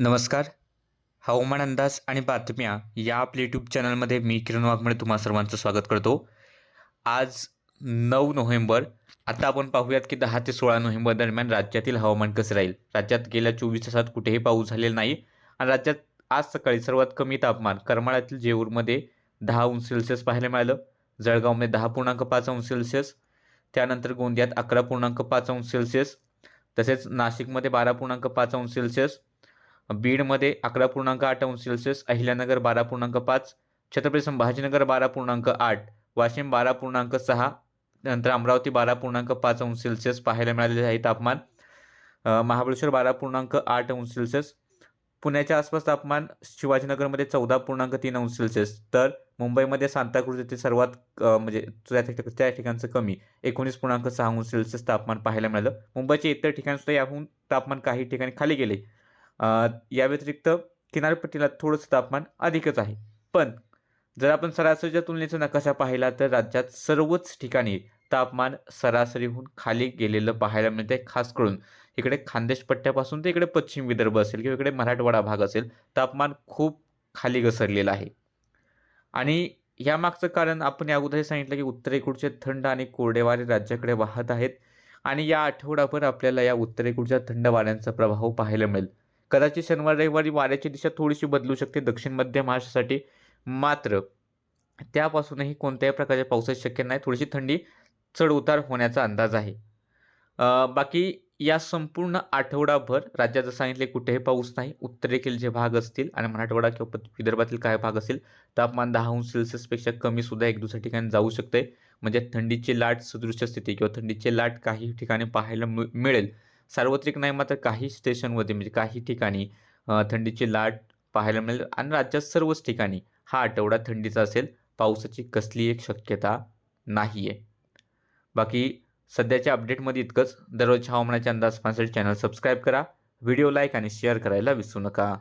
नमस्कार. हवामान अंदाज आणि बातम्या या आपल्या यूट्यूब चॅनलमध्ये मी किरण वाघमळे तुम्हा सर्वांचं स्वागत करतो. आज नऊ नोव्हेंबर. आता आपण पाहूयात की दहा ते सोळा नोव्हेंबर दरम्यान राज्यातील हवामान कसं राहील? राज्यात गेल्या चोवीस तासात कुठेही पाऊस झालेला नाही आणि राज्यात आज सकाळी सर्वात कमी तापमान करमाळ्यातील जेऊरमध्ये दहा अंश सेल्सिअस पाहायला मिळालं. जळगावमध्ये दहा पूर्णांक पाच अंश सेल्सिअस. त्यानंतर गोंदियात अकरा पूर्णांक पाच अंश सेल्सिअस. तसेच नाशिकमध्ये बारा पूर्णांक पाच अंश सेल्सिअस. बीडमध्ये अकरा पूर्णांक आठ अंश सेल्सिअस अहिल्यानगर बारा पूर्णांक पाच छत्रपती संभाजीनगर बारा पूर्णांक आठ वाशिम बारा पूर्णांक सहा नंतर अमरावती बारा पूर्णांक पाच अंश सेल्सिअस पाहायला मिळालेले आहे तापमान. महाबळेश्वर बारा पूर्णांक आठ अंश सेल्सिअस पुण्याच्या आसपास तापमान शिवाजीनगरमध्ये चौदा पूर्णांक तीन अंश सेल्सिअस तर मुंबईमध्ये सांताक्रूज येथे सर्वात म्हणजे त्या त्या ठिकाणचं कमी एकोणीस पूर्णांक सहा अंश सेल्सिअस तापमान पाहायला मिळालं. मुंबईच्या इतर ठिकाणी सुद्धा याहून तापमान काही ठिकाणी खाली गेले. या व्यतिरिक्त किनारपट्टीला थोडंसं तापमान अधिकच आहे. पण जर आपण सरासरीच्या तुलनेचा नकाशा पाहिला तर राज्यात सर्वच ठिकाणी तापमान सरासरीहून खाली गेलेलं पाहायला मिळते खास करून इकडे खानदेश पट्ट्यापासून ते इकडे पश्चिम विदर्भ असेल किंवा इकडे मराठवाडा भाग असेल तापमान खूप खाली घसरलेलं आहे. आणि यामागचं कारण आपण या अगोदर सांगितलं की उत्तरेकडचे थंड आणि कोरडे वारे राज्याकडे वाहत आहेत. आणि या आठवडाभर आपल्याला या उत्तरेकडच्या थंड वाऱ्यांचा प्रभाव पाहायला मिळेल. कदाचित शनिवार रविवारी वाऱ्याची दिशा थोडीशी बदलू शकते दक्षिण मध्य महाराष्ट्रासाठी. मात्र त्यापासूनही कोणत्याही प्रकारच्या पावसाची शक्यता नाही. थोडीशी थंडी चढ उतार होण्याचा अंदाज आहे. बाकी या संपूर्ण आठवडाभर राज्यात सांगितले कुठेही पाऊस नाही. उत्तरेतील जे भाग असतील आणि मराठवाडा किंवा प- विदर्भातील काय भाग असेल तापमान दहा अंश सेल्सिअसपेक्षा कमी सुद्धा एक दुसऱ्या ठिकाणी जाऊ शकते. म्हणजे थंडीची लाट सदृश्य स्थिती किंवा थंडीची लाट काही ठिकाणी पाहायला मिळ- मिळेल. सार्वत्रिक नाही मात्र काही स्टेशनमध्ये म्हणजे काही ठिकाणी थंडीची लाट पाहायला मिळेल आणि राज्यात सर्वच ठिकाणी हा आठवडा थंडीचा असेल. पावसाची कसली एक शक्यता नाही आहे बाकी सध्याच्या अपडेटमध्ये इतकंच. दररोज हवामानाच्या अंदाज पाहण्यासाठी चॅनल सबस्क्राईब करा. व्हिडिओ लाईक आणि शेअर करायला विसरू नका.